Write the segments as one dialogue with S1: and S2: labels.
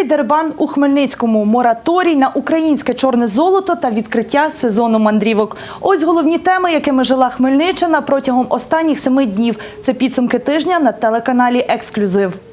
S1: Земельний дербан у Хмельницькому, мораторій на українське чорне золото та відкриття сезону мандрівок. Ось головні теми, якими жила Хмельниччина протягом останніх семи днів. Це підсумки тижня на телеканалі Ексклюзив.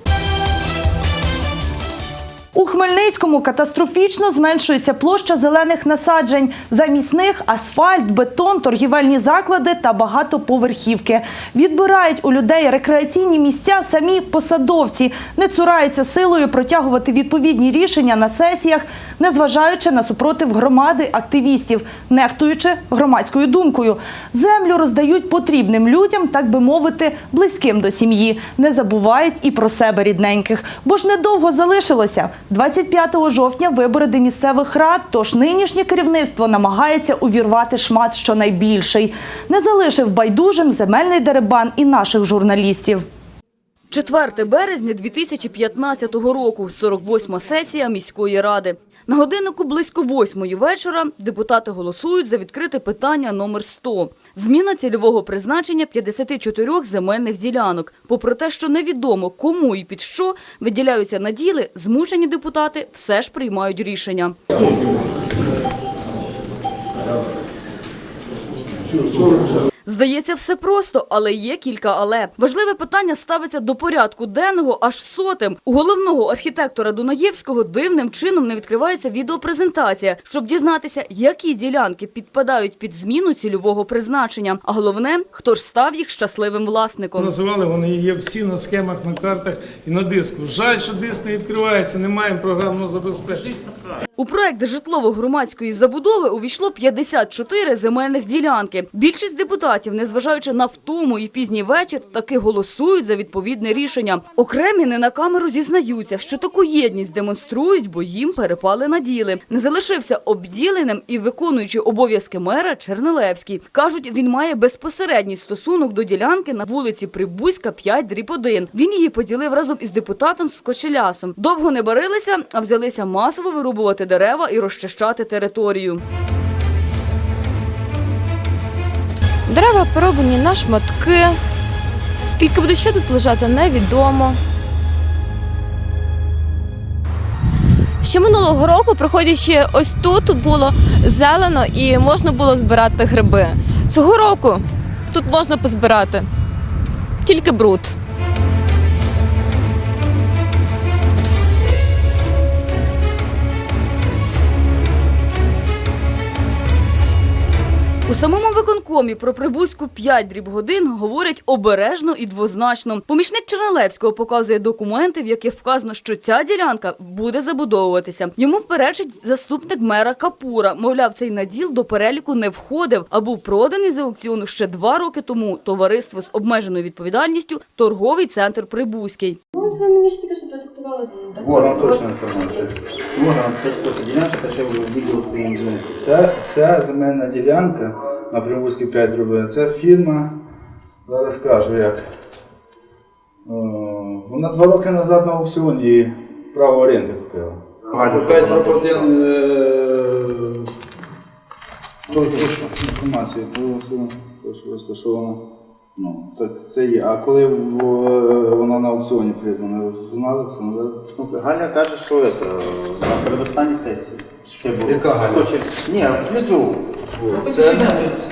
S1: У Хмельницькому катастрофічно зменшується площа зелених насаджень. Замість них асфальт, бетон, торгівельні заклади та багатоповерхівки. Відбирають у людей рекреаційні місця самі посадовці, не цураються силою протягувати відповідні рішення на сесіях, незважаючи на супротив громади активістів, нехтуючи громадською думкою. Землю роздають потрібним людям, так би мовити, близьким до сім'ї. Не забувають і про себе рідненьких, бо ж недовго залишилося. 25 жовтня вибори до місцевих рад, тож нинішнє керівництво намагається увірвати шмат щонайбільший. Не залишив байдужим земельний деребан і наших журналістів.
S2: 4 березня 2015 року, 48-ма сесія міської ради. На годиннику близько 8 вечора депутати голосують за відкрите питання номер 100. Зміна цільового призначення 54 земельних ділянок. Попри те, що невідомо кому і під що виділяються наділи, змушені депутати все ж приймають рішення. Здається, все просто, але є кілька але. Важливе питання ставиться до порядку денного аж сотим. У головного архітектора Дунаєвського дивним чином не відкривається відеопрезентація, щоб дізнатися, які ділянки підпадають під зміну цільового призначення. А головне, хто ж став їх щасливим власником.
S3: Називали вони є всі на схемах, на картах і на диску. Жаль, що диск не відкривається, не маємо програмного забезпечення.
S2: У проект житлово-громадської забудови увійшло 54 земельних ділянки. Більшість депутатів, незважаючи на втому і пізній вечір, таки голосують за відповідне рішення. Окремі не на камеру зізнаються, що таку єдність демонструють, бо їм перепали наділи. Не залишився обділеним і виконуючи обов'язки мера Чернелевський. Кажуть, він має безпосередній стосунок до ділянки на вулиці Прибузька 5 дріб 1. Він її поділив разом із депутатом Скочелясом. Довго не барилися, а взялися масово вирубувати дерева і розчищати територію.
S4: Дерева пороблені на шматки. Скільки буде ще тут лежати, невідомо. Ще минулого року, проходячи ось тут, було зелено і можна було збирати гриби. Цього року тут можна позбирати тільки бруд.
S2: У самому виконкомі про прибузьку 5 дріб годин говорять обережно і двозначно. Помічник Чернелевського показує документи, в яких вказано, що ця ділянка буде забудовуватися. Йому перечить заступник мера Капура. Мовляв, цей наділ до переліку не входив, а був проданий з аукціону ще два роки тому. Товариство з обмеженою відповідальністю торговий центр Прибузький.
S4: Ну, ви мені ж тільки що продиктували.
S5: Вот вам точна інформація. Вот вам 500 ділянка, та ще в відділу.
S6: Ця, ця земельна ділянка на Приморській 5 дробин, це фірма, зараз скажу як. О, Вона два роки назад на аукціоні її право оренди купила.
S5: Багато що
S6: 5
S5: вона
S6: дроб 1 точна інформація, то то, що розташована. Ну, так це є. А коли в- вона на аукціоні придбана, ви знали, це? да?
S5: Ну, Галя каже, що це, на передостанній сесії. Ще було.
S6: Яка Галя?
S5: Скочив- Ні, внизу.
S6: Це-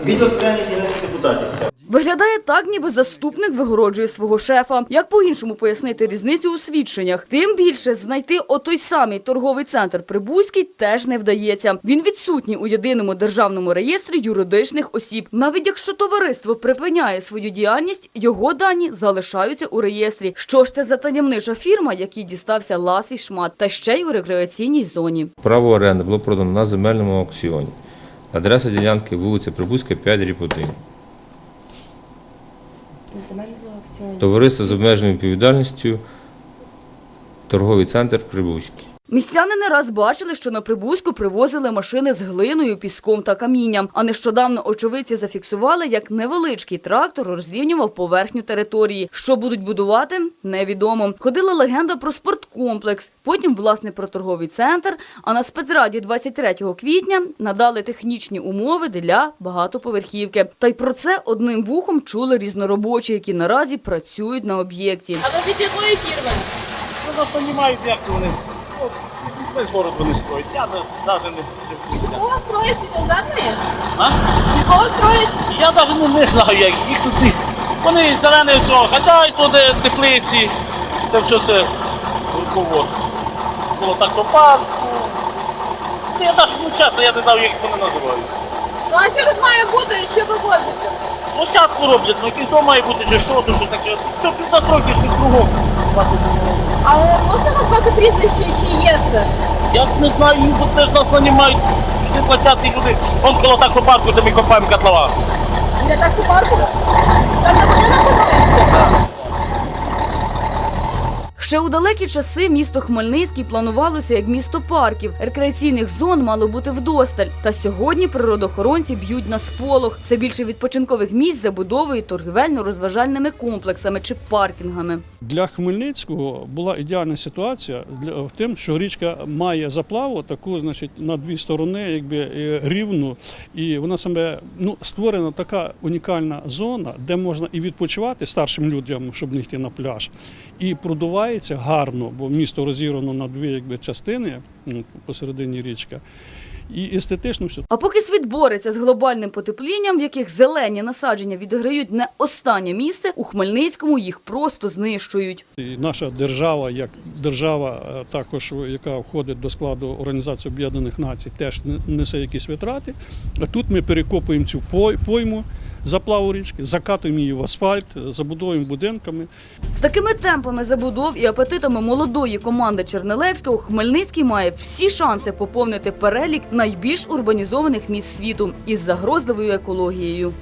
S5: Відео спрямлення депутатів.
S2: Виглядає так, ніби заступник вигороджує свого шефа. Як по-іншому пояснити різницю у свідченнях? Тим більше знайти отой самий торговий центр Прибузький теж не вдається. Він відсутній у єдиному державному реєстрі юридичних осіб. Навіть якщо товариство припиняє свою діяльність, його дані залишаються у реєстрі. Що ж це за таємнича фірма, якій дістався ласий шмат, та ще й у рекреаційній зоні.
S7: Право оренди було продано на земельному аукціоні. Адреса ділянки вулиця Прибузька, 5 ріб 1. Товариство з обмеженою відповідальністю, торговий центр Прибузький.
S2: Містяни не раз бачили, що на Прибузьку привозили машини з глиною, піском та камінням. А нещодавно очевидці зафіксували, як невеличкий трактор розрівнював поверхню території. Що будуть будувати, невідомо. Ходила легенда про спорткомплекс, потім, власне, про торговий центр. А на спецраді 23 квітня надали технічні умови для багатоповерхівки. Та й про це одним вухом чули різноробочі, які наразі працюють на об'єкті.
S4: А ви від якої фірми?
S3: Ну, нас нанімають, як це вони
S8: Весь город вони строять. Я навіть не дивлюся.
S4: Кого строять іноземні?
S8: А?
S4: Кого строять?
S8: Я навіть не, не знаю, як їх тут ці. Вони зелене все, хазяйство, де теплиці. Це все це руководство. Було таксопарку. Я навіть, ну чесно, я не знаю, як вони називають.
S4: Ну а що тут має бути і що вивозити?
S8: Площадку роблять, ну якийсь дом має бути чи що, то що таке. Все, застройки ж тут кругом. Бачиш, що
S4: Але можна назвати прізвище, чи є це?
S8: Я не знаю, бо це ж нас нанімають. Платять люди. Вон коло таксопарку це ми копаємо котлова.
S4: Для таксопарку? Там не будинок будується?
S2: Ще у далекі часи місто Хмельницький планувалося як місто парків. Рекреаційних зон мало бути вдосталь. Та сьогодні природоохоронці б'ють на сполох. Все більше відпочинкових місць забудовують торгівельно-розважальними комплексами чи паркінгами.
S9: Для Хмельницького була ідеальна ситуація в тим, що річка має заплаву таку, значить, на дві сторони, якби е, рівну, і вона саме ну створена така унікальна зона, де можна і відпочивати старшим людям, щоб не йти на пляж, і продувається гарно, бо місто розірвано на дві якби частини ну, посередині річка. І естетично все
S2: А поки світ бореться з глобальним потеплінням, в яких зелені насадження відіграють не останнє місце, у Хмельницькому їх просто знищують.
S9: І наша держава, як держава, е, також яка входить до складу Організації Об'єднаних Націй, теж не- несе якісь витрати. А тут ми перекопуємо цю пойму заплаву річки, закатуємо її в асфальт, е, забудовуємо будинками.
S2: З такими темпами забудов і апетитами молодої команди Чернелевського Хмельницький має всі шанси поповнити перелік найбільш урбанізованих міст світу із загрозливою екологією.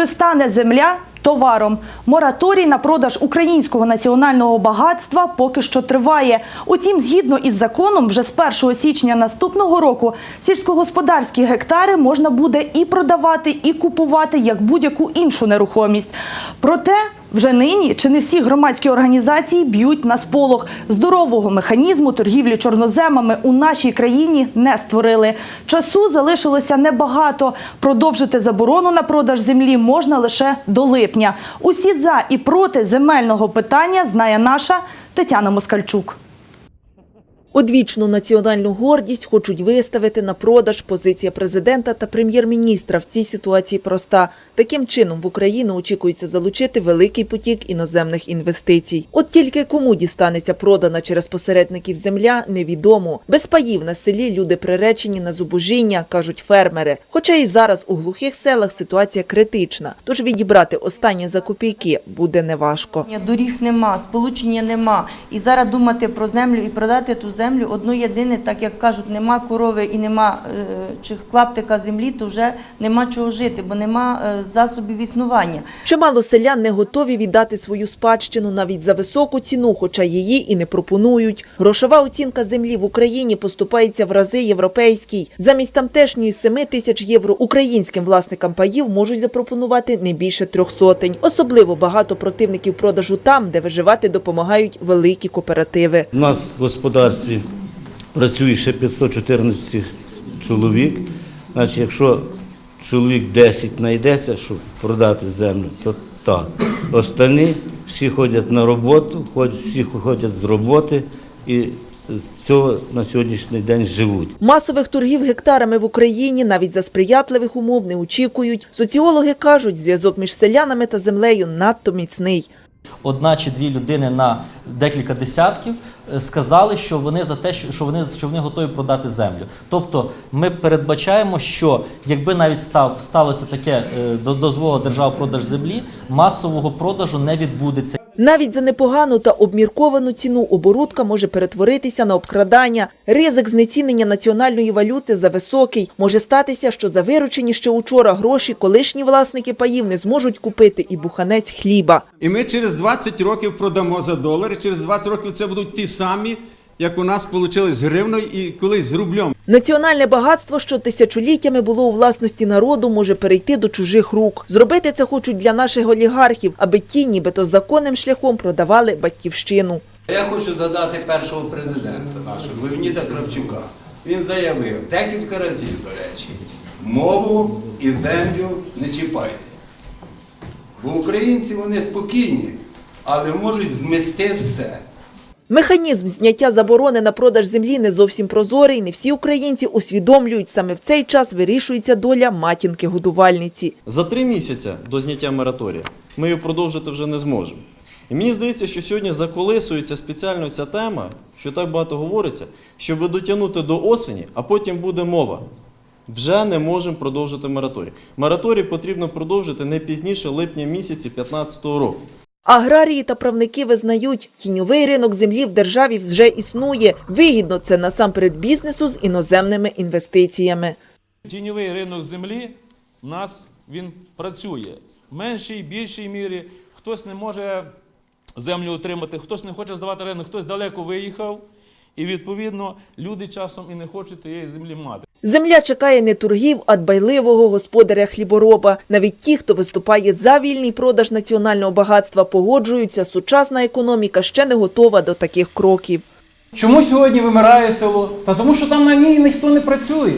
S1: Чи стане земля товаром? Мораторій на продаж українського національного багатства поки що триває. Утім, згідно із законом, вже з 1 січня наступного року сільськогосподарські гектари можна буде і продавати, і купувати як будь-яку іншу нерухомість. Проте вже нині чи не всі громадські організації б'ють на сполох. Здорового механізму торгівлі чорноземами у нашій країні не створили. Часу залишилося небагато. Продовжити заборону на продаж землі можна лише до липня. Усі за і проти земельного питання знає наша Тетяна Москальчук.
S10: Одвічну національну гордість хочуть виставити на продаж. Позиція президента та прем'єр-міністра в цій ситуації проста. Таким чином в Україну очікується залучити великий потік іноземних інвестицій. От тільки кому дістанеться продана через посередників земля, невідомо. Без паїв на селі люди приречені на зубожіння, кажуть фермери. Хоча і зараз у глухих селах ситуація критична, тож відібрати останні за копійки буде неважко.
S11: Доріг нема, сполучення нема. І зараз думати про землю і продати ту землю одну єдине, так як кажуть, нема корови і нема е, чи клаптика землі, то вже нема чого жити, бо нема е, засобів існування.
S10: Чимало селян не готові віддати свою спадщину навіть за високу ціну, хоча її і не пропонують. Грошова оцінка землі в Україні поступається в рази європейській. Замість тамтешньої 7 тисяч євро українським власникам паїв можуть запропонувати не більше трьох сотень. Особливо багато противників продажу там, де виживати допомагають великі кооперативи.
S12: У нас в господарстві працює ще 514 чоловік. Значить, якщо чоловік 10 знайдеться, щоб продати землю, то так. Останні всі ходять на роботу, всі ходять з роботи і з цього на сьогоднішній день живуть.
S10: Масових торгів гектарами в Україні навіть за сприятливих умов не очікують. Соціологи кажуть, зв'язок між селянами та землею надто міцний.
S13: одна чи дві людини на декілька десятків сказали, що вони за те, що що вони що вони готові продати землю. Тобто, ми передбачаємо, що якби навіть став сталося таке е, до- дозволила держава продаж землі, масового продажу не відбудеться.
S10: Навіть за непогану та обмірковану ціну оборудка може перетворитися на обкрадання. Ризик знецінення національної валюти за високий. Може статися, що за виручені ще учора гроші колишні власники паїв не зможуть купити і буханець хліба.
S14: І ми через 20 років продамо за долар, і через 20 років це будуть ті самі, як у нас вийшло з гривною і колись з рублем.
S10: Національне багатство, що тисячоліттями було у власності народу, може перейти до чужих рук. Зробити це хочуть для наших олігархів, аби ті, нібито законним шляхом продавали батьківщину.
S15: Я хочу задати першого президента нашого Леоніда Кравчука. Він заявив декілька разів, до речі, мову і землю не чіпайте. Бо українці вони спокійні, але можуть змести все.
S10: Механізм зняття заборони на продаж землі не зовсім прозорий. Не всі українці усвідомлюють, саме в цей час вирішується доля матінки-годувальниці.
S16: За три місяці до зняття мораторія ми його продовжити вже не зможемо. І мені здається, що сьогодні заколисується спеціально ця тема, що так багато говориться, щоб дотягнути до осені, а потім буде мова. Вже не можемо продовжити мораторій. Мораторій потрібно продовжити не пізніше липня місяці 2015 року.
S10: Аграрії та правники визнають, тіньовий ринок землі в державі вже існує. Вигідно це насамперед бізнесу з іноземними інвестиціями.
S17: Тіньовий ринок землі у нас він працює в меншій, більшій мірі. Хтось не може землю отримати, хтось не хоче здавати ринок, хтось далеко виїхав. І відповідно люди часом і не хочуть тієї землі мати.
S10: Земля чекає не торгів, а дбайливого господаря хлібороба. Навіть ті, хто виступає за вільний продаж національного багатства, погоджуються, сучасна економіка ще не готова до таких кроків.
S18: Чому сьогодні вимирає село? Та тому, що там на ній ніхто не працює.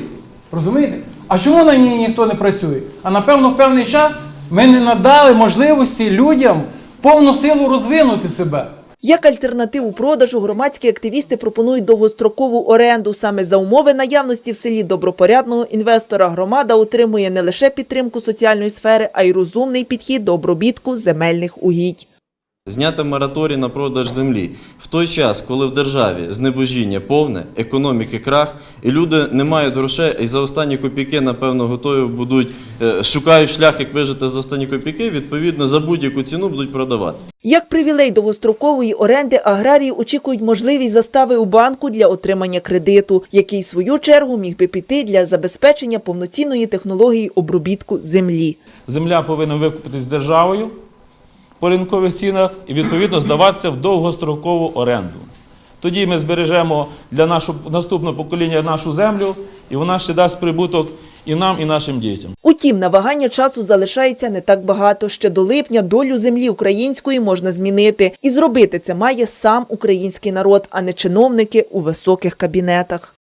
S18: Розумієте? А чому на ній ніхто не працює? А напевно, в певний час ми не надали можливості людям повну силу розвинути себе.
S10: Як альтернативу продажу громадські активісти пропонують довгострокову оренду. Саме за умови наявності в селі добропорядного інвестора громада отримує не лише підтримку соціальної сфери, а й розумний підхід до обробітку земельних угідь.
S16: Зняти мораторій на продаж землі в той час, коли в державі знебожіння повне, економіки крах, і люди не мають грошей, і за останні копійки, напевно, готові будуть е, шукають шлях, як вижити за останні копійки, відповідно за будь-яку ціну будуть продавати.
S10: Як привілей довгострокової оренди аграрії очікують можливість застави у банку для отримання кредиту, який в свою чергу міг би піти для забезпечення повноцінної технології обробітку землі.
S17: Земля повинна викупитись державою по ринкових цінах і відповідно здаватися в довгострокову оренду. Тоді ми збережемо для нашого наступного покоління нашу землю, і вона ще дасть прибуток і нам, і нашим дітям.
S10: Утім, на вагання часу залишається не так багато. Ще до липня долю землі української можна змінити. І зробити це має сам український народ, а не чиновники у високих кабінетах.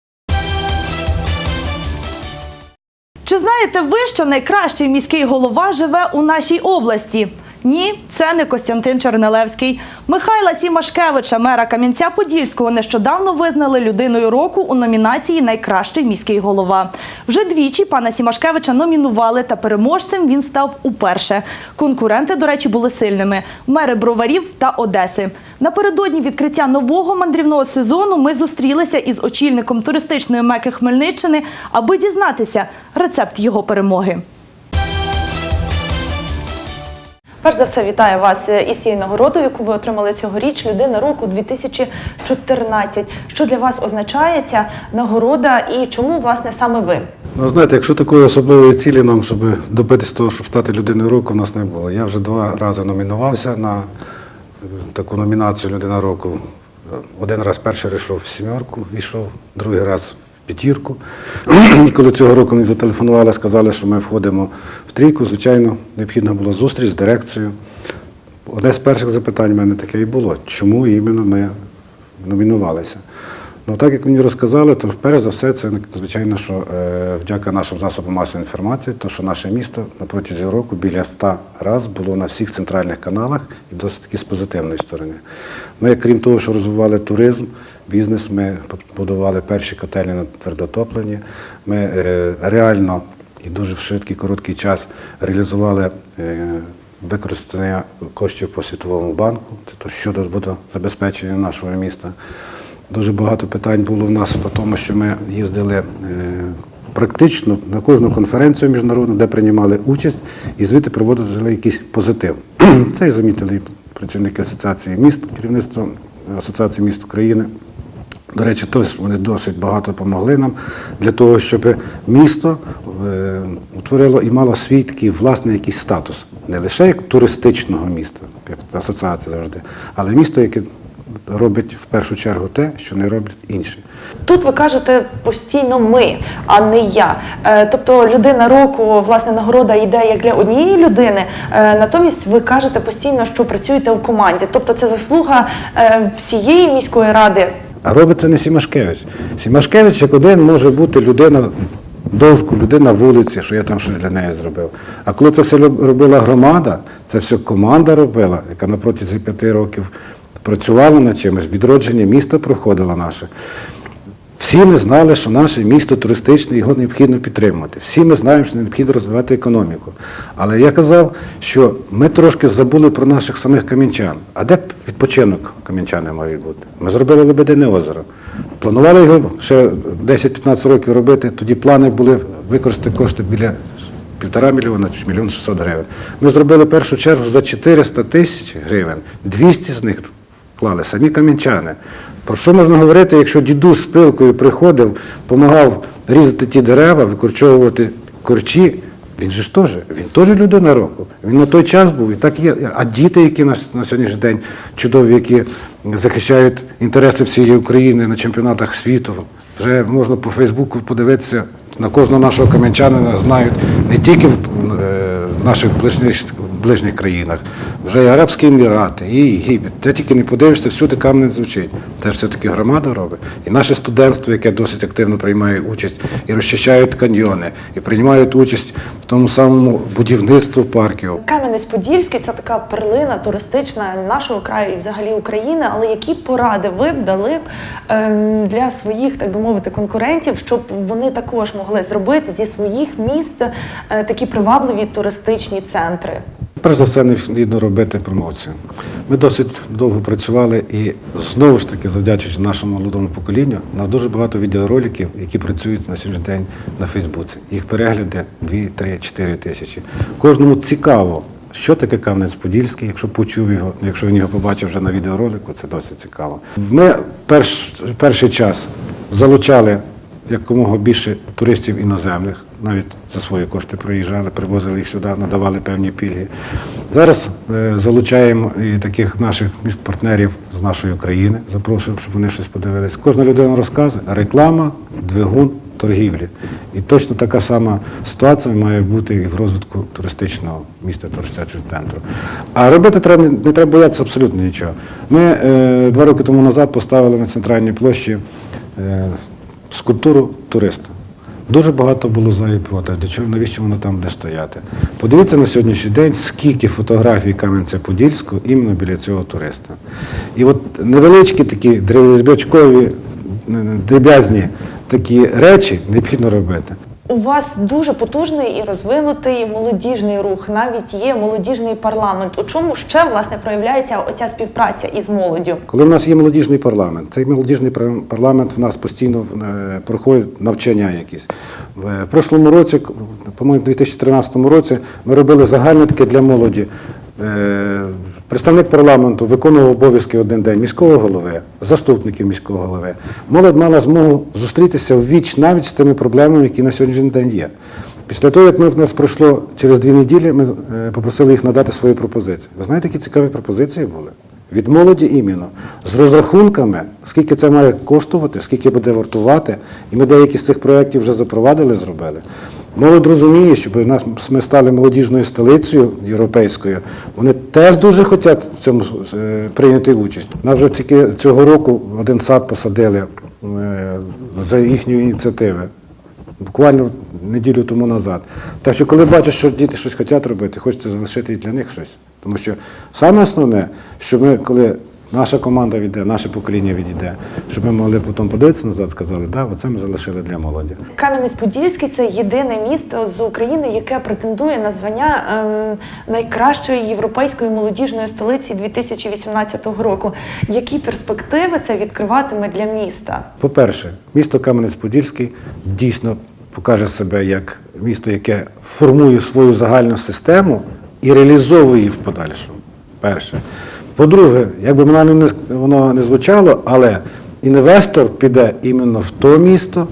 S1: Чи знаєте ви, що найкращий міський голова живе у нашій області? Ні, це не Костянтин Чернелевський. Михайла Сімашкевича, мера Кам'янця-Подільського, нещодавно визнали людиною року у номінації Найкращий міський голова. Вже двічі пана Сімашкевича номінували, та переможцем він став уперше. Конкуренти, до речі, були сильними: мери Броварів та Одеси. Напередодні відкриття нового мандрівного сезону ми зустрілися із очільником туристичної меки Хмельниччини, аби дізнатися рецепт його перемоги. Перш за все, вітаю вас із цією нагородою, яку ви отримали цьогоріч. Людина року 2014. Що для вас означає ця нагорода і чому власне саме ви?
S19: Ну, знаєте, якщо такої особливої цілі нам, щоб добитися того, щоб стати людиною року, у нас не було. Я вже два рази номінувався на е, таку номінацію Людина року. Один раз перший йшов в сімерку, війшов, другий раз п'ятірку. І коли цього року мені зателефонували, сказали, що ми входимо в трійку, звичайно, необхідна була зустріч з дирекцією. Одне з перших запитань в мене таке і було, чому іменно ми номінувалися. Ну, так як мені розказали, то перш за все, це звичайно, що е, вдяка нашим засобам масової інформації, то що наше місто на протязі року біля 100 разів було на всіх центральних каналах і досить таки з позитивної сторони. Ми, крім того, що розвивали туризм, бізнес, ми побудували перші котельні на твердотоплені. Ми е, реально і дуже в швидкий короткий час реалізували. Е, Використання коштів по Світовому банку, це щодо водозабезпечення нашого міста. Дуже багато питань було в нас по тому, що ми їздили е, практично на кожну конференцію міжнародну, де приймали участь, і звідти проводили якийсь позитив. Це і замітили працівники Асоціації міст, керівництво Асоціації міст України. До речі, теж вони досить багато допомогли нам для того, щоб місто е, утворило і мало свій такий власний якийсь статус. Не лише як туристичного міста, як асоціація завжди, але місто, яке робить в першу чергу те, що не роблять інші.
S20: Тут ви кажете постійно ми, а не я. Е, Тобто людина року, власне, нагорода йде як для однієї людини. е, Натомість ви кажете постійно, що працюєте в команді. Тобто це заслуга е, всієї міської ради.
S19: А робить це не Сімашкевич. Сімашкевич як один може бути людина довжку, людина вулиці, що я там щось для неї зробив. А коли це все робила громада, це все команда робила, яка на протязі п'яти років працювала над чимось, відродження міста проходило наше. Всі ми знали, що наше місто туристичне, його необхідно підтримувати. Всі ми знаємо, що необхідно розвивати економіку. Але я казав, що ми трошки забули про наших самих кам'янчан. А де відпочинок кам'янчани мають бути? Ми зробили Лебедине озеро. Планували його ще 10-15 років робити, тоді плани були використати кошти біля півтора мільйона чи мільйон 600 гривень. Ми зробили першу чергу за 400 тисяч гривень, 200 з них клали самі кам'янчани. Про що можна говорити, якщо дідусь з пилкою приходив, допомагав різати ті дерева, викорчовувати корчі, він же ж теж, він теж людина року. Він на той час був і так є. А діти, які на, на сьогоднішній день чудові, які захищають інтереси всієї України на чемпіонатах світу, вже можна по Фейсбуку подивитися, на кожного нашого кам'янчанина знають не тільки в наших ближніх, ближніх країнах, вже і Арабські Емірати, і Єгипет. Де тільки не подивишся, всюди камінь звучить. Це ж все-таки громада робить. І наше студентство, яке досить активно приймає участь, і розчищають каньйони, і приймають участь в тому самому будівництві парків.
S20: Кам'янець-Подільський це така перлина туристична нашого краю і взагалі України. Але які поради ви б дали б ем, для своїх, так би мовити, конкурентів, щоб вони також могли зробити зі своїх міст е, такі привабливі туристичні центри?
S19: Перш за все, необхідно робити промоцію. Ми досить довго працювали і знову ж таки, завдячуючи нашому молодому поколінню, у нас дуже багато відеороликів, які працюють на сьогоднішній день на Фейсбуці. Їх перегляди 2, 3, 4 тисячі. Кожному цікаво, що таке Кам'янець-Подільський, якщо почув його, якщо він його побачив вже на відеоролику, це досить цікаво. Ми перш, перший час залучали якомога більше туристів іноземних, навіть за свої кошти проїжджали, привозили їх сюди, надавали певні пільги. Зараз е, залучаємо і таких наших міст-партнерів з нашої України, запрошуємо, щоб вони щось подивились. Кожна людина розказує, реклама, двигун торгівлі. І точно така сама ситуація має бути і в розвитку туристичного міста, туристичного центру. А робити треба, не треба боятися абсолютно нічого. Ми е, два роки тому назад поставили на центральній площі е, скульптуру туриста. Дуже багато було за і проти. Для чого, навіщо воно там буде стояти? Подивіться на сьогоднішній день, скільки фотографій Кам'янця-Подільського іменно біля цього туриста. І от невеличкі такі дріб'язні такі речі необхідно робити.
S20: У вас дуже потужний і розвинутий молодіжний рух. Навіть є молодіжний парламент. У чому ще власне проявляється оця співпраця із молоддю?
S19: Коли в нас є молодіжний парламент, цей молодіжний пар- парламент в нас постійно е, проходить навчання якісь. В е, прошлому році, по-моєму, в 2013 році, ми робили загальне таке для молоді. Представник парламенту виконував обов'язки один день міського голови, заступників міського голови. Молодь мала змогу зустрітися в віч навіть з тими проблемами, які на сьогоднішній день є. Після того, як ми в нас пройшло через дві неділі, ми е, попросили їх надати свої пропозиції. Ви знаєте, які цікаві пропозиції були? Від молоді іменно, з розрахунками, скільки це має коштувати, скільки буде вартувати. І ми деякі з цих проєктів вже запровадили, зробили. Молодь розуміє, щоб ми стали молодіжною столицею європейською. Вони теж дуже хочуть в цьому е, прийняти участь. Нас вже тільки цього року один сад посадили е, за їхньої ініціативи. Буквально неділю тому назад. Так що, коли бачиш, що діти щось хочуть робити, хочеться залишити і для них щось. Тому що саме основне, що ми, коли наша команда відійде, наше покоління відійде, щоб ми могли потім подивитися назад, сказали, да, оце ми залишили для молоді.
S20: Кам'янець-Подільський це єдине місто з України, яке претендує на звання ем, найкращої європейської молодіжної столиці 2018 року. Які перспективи це відкриватиме для міста?
S19: По-перше, місто Кам'янець-Подільський дійсно покаже себе як місто, яке формує свою загальну систему і реалізовує її в подальшому. Перше. По-друге, як би воно не, воно не звучало, але інвестор піде іменно в то місто,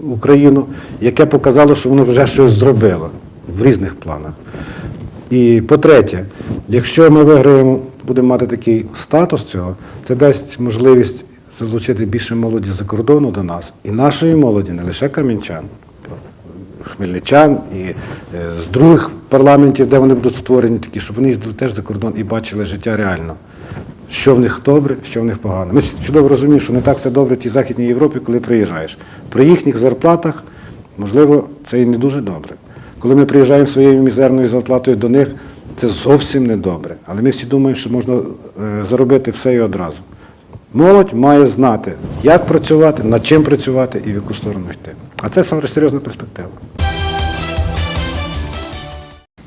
S19: Україну, яке показало, що воно вже щось зробило в різних планах. І по-третє, якщо ми виграємо будемо мати такий статус цього, це дасть можливість залучити більше молоді з-за кордону до нас і нашої молоді, не лише кам'янчан, хмельничан і е, з других парламентів, де вони будуть створені такі, щоб вони їздили теж за кордон і бачили життя реально. Що в них добре, що в них погано. Ми чудово розуміємо, що не так все добре в тій Західній Європі, коли приїжджаєш. При їхніх зарплатах, можливо, це і не дуже добре. Коли ми приїжджаємо своєю мізерною зарплатою до них, це зовсім не добре. Але ми всі думаємо, що можна е, заробити все і одразу. Молодь має знати, як працювати, над чим працювати і в яку сторону йти. А це саме серйозна перспектива.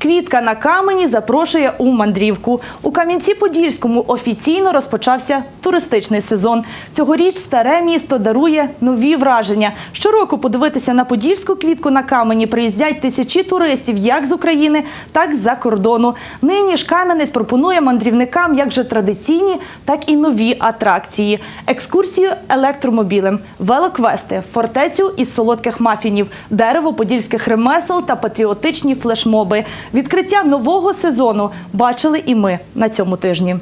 S21: Квітка на камені запрошує у мандрівку. У Кам'янці-Подільському офіційно розпочався туристичний сезон. Цьогоріч старе місто дарує нові враження. Щороку подивитися на подільську квітку на камені приїздять тисячі туристів як з України, так і з-за кордону. Нині ж Кам'янець пропонує мандрівникам як же традиційні, так і нові атракції: екскурсію електромобілем, велоквести, фортецю із солодких мафінів, дерево подільських ремесел та патріотичні флешмоби. Відкриття нового сезону бачили і ми на цьому тижні.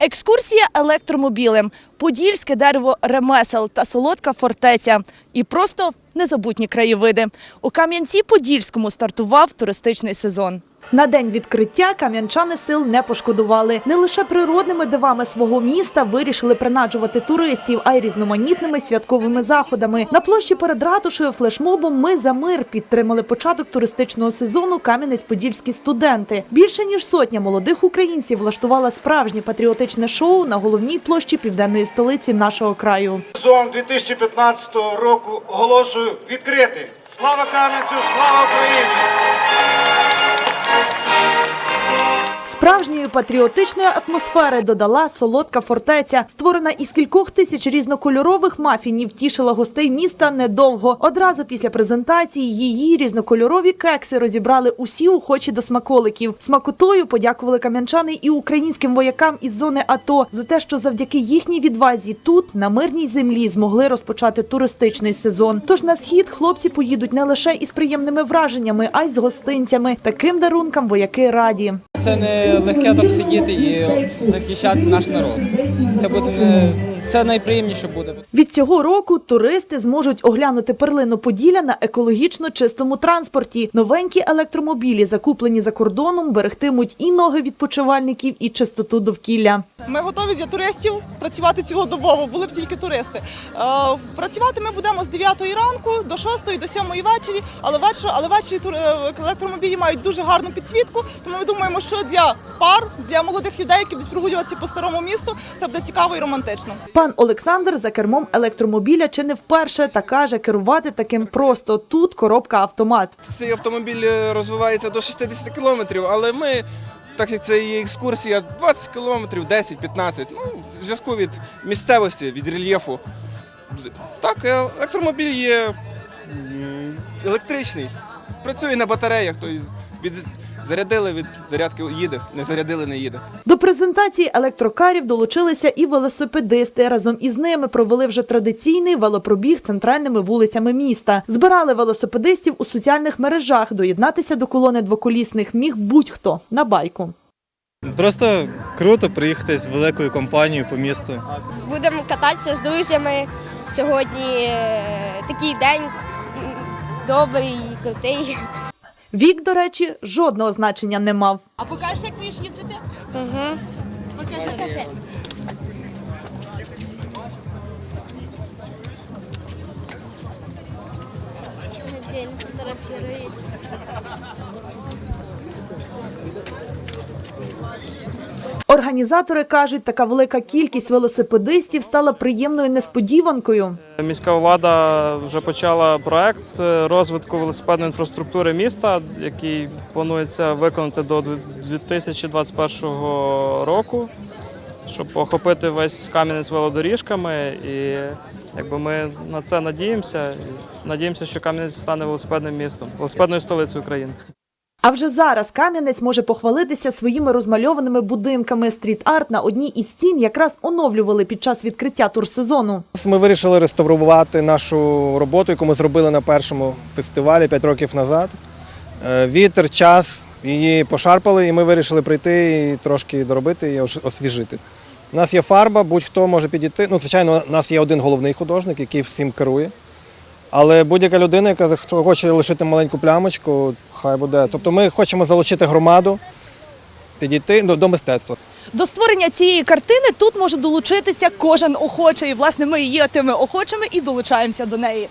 S21: Екскурсія електромобілем, подільське дерево ремесел та солодка фортеця. І просто незабутні краєвиди. У Кам'янці-Подільському стартував туристичний сезон. На день відкриття кам'янчани сил не пошкодували. Не лише природними дивами свого міста вирішили принаджувати туристів, а й різноманітними святковими заходами. На площі перед ратушею флешмобом Ми за мир підтримали початок туристичного сезону Кам'янець-Подільські студенти. Більше ніж сотня молодих українців влаштувала справжнє патріотичне шоу на головній площі південної столиці нашого краю.
S22: Сезон 2015 року оголошую відкритий. Слава Кам'янцю, слава Україні!
S21: Справжньої патріотичної атмосфери додала солодка фортеця. Створена із кількох тисяч різнокольорових мафінів, тішила гостей міста недовго. Одразу після презентації її різнокольорові кекси розібрали усі охочі до смаколиків. Смакотою подякували кам'янчани і українським воякам із зони АТО за те, що завдяки їхній відвазі тут, на мирній землі, змогли розпочати туристичний сезон. Тож на схід хлопці поїдуть не лише із приємними враженнями, а й з гостинцями. Таким дарункам вояки раді.
S23: Це не легке там сидіти і захищати наш народ. Це буде не це найприємніше буде.
S21: Від цього року туристи зможуть оглянути перлину Поділля на екологічно чистому транспорті. Новенькі електромобілі, закуплені за кордоном, берегтимуть і ноги відпочивальників, і чистоту довкілля.
S24: Ми готові для туристів працювати цілодобово, були б тільки туристи. Е, Працювати ми будемо з 9 ранку до 6 до 7 вечері, але ввечері, але ввечері тур- е, електромобілі мають дуже гарну підсвітку, тому ми думаємо, що для пар, для молодих людей, які будуть прогулюватися по старому місту, це буде цікаво і романтично.
S21: Пан Олександр за кермом електромобіля чи не вперше та каже, керувати таким просто тут коробка автомат.
S25: Цей автомобіль е, розвивається до 60 кілометрів, але ми, так як це є екскурсія, 20 кілометрів, 10-15, ну, в зв'язку від місцевості, від рельєфу. Так, е, електромобіль є електричний, працює на батареях, тобто від, зарядили від зарядки їде, не зарядили, не їде.
S21: До презентації електрокарів долучилися і велосипедисти. Разом із ними провели вже традиційний велопробіг центральними вулицями міста. Збирали велосипедистів у соціальних мережах. Доєднатися до колони двоколісних міг будь-хто на байку.
S26: Просто круто приїхати з великою компанією по місту.
S27: Будемо кататися з друзями. Сьогодні е, такий день добрий, крутий.
S21: Вік, до речі, жодного значення не мав.
S27: А покажеш, як вмієш їздити? Угу. Покажи. День фотографируюсь.
S21: Організатори кажуть, така велика кількість велосипедистів стала приємною несподіванкою.
S28: Міська влада вже почала проект е, розвитку велосипедної інфраструктури міста, який планується виконати до 2021 року, щоб охопити весь Кам'янець велодоріжками. І якби ми на це надіємося. Надіємося, що Кам'янець стане велосипедним містом, велосипедною столицею України.
S21: А вже зараз Кам'янець може похвалитися своїми розмальованими будинками. Стріт-арт на одній із стін якраз оновлювали під час відкриття турсезону.
S29: Ми вирішили реставрувати нашу роботу, яку ми зробили на першому фестивалі 5 років назад. Е, Вітер, час Її пошарпали, і ми вирішили прийти і трошки доробити і освіжити. У нас є фарба, будь-хто може підійти. Ну, звичайно, у нас є один головний художник, який всім керує. Але будь-яка людина, яка хоче лишити маленьку плямочку, хай буде. Тобто ми хочемо залучити громаду, підійти до, до мистецтва.
S1: До створення цієї картини тут може долучитися кожен охочий. Власне, ми є тими охочими і долучаємося до неї.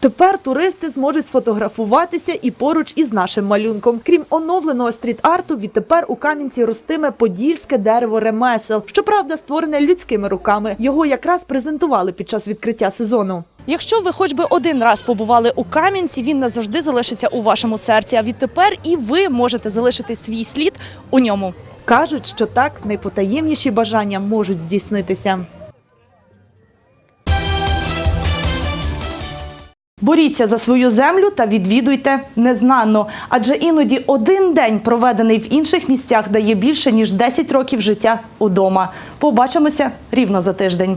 S1: Тепер туристи зможуть сфотографуватися і поруч із нашим малюнком. Крім оновленого стріт-арту, відтепер у Кам'янці ростиме подільське дерево ремесел. Щоправда, створене людськими руками. Його якраз презентували під час відкриття сезону. Якщо ви хоч би один раз побували у Кам'янці, він назавжди залишиться у вашому серці. А відтепер і ви можете залишити свій слід у ньому. Кажуть, що так найпотаємніші бажання можуть здійснитися. Боріться за свою землю та відвідуйте незнано, адже іноді один день, проведений в інших місцях, дає більше ніж 10 років життя удома. Побачимося рівно за тиждень.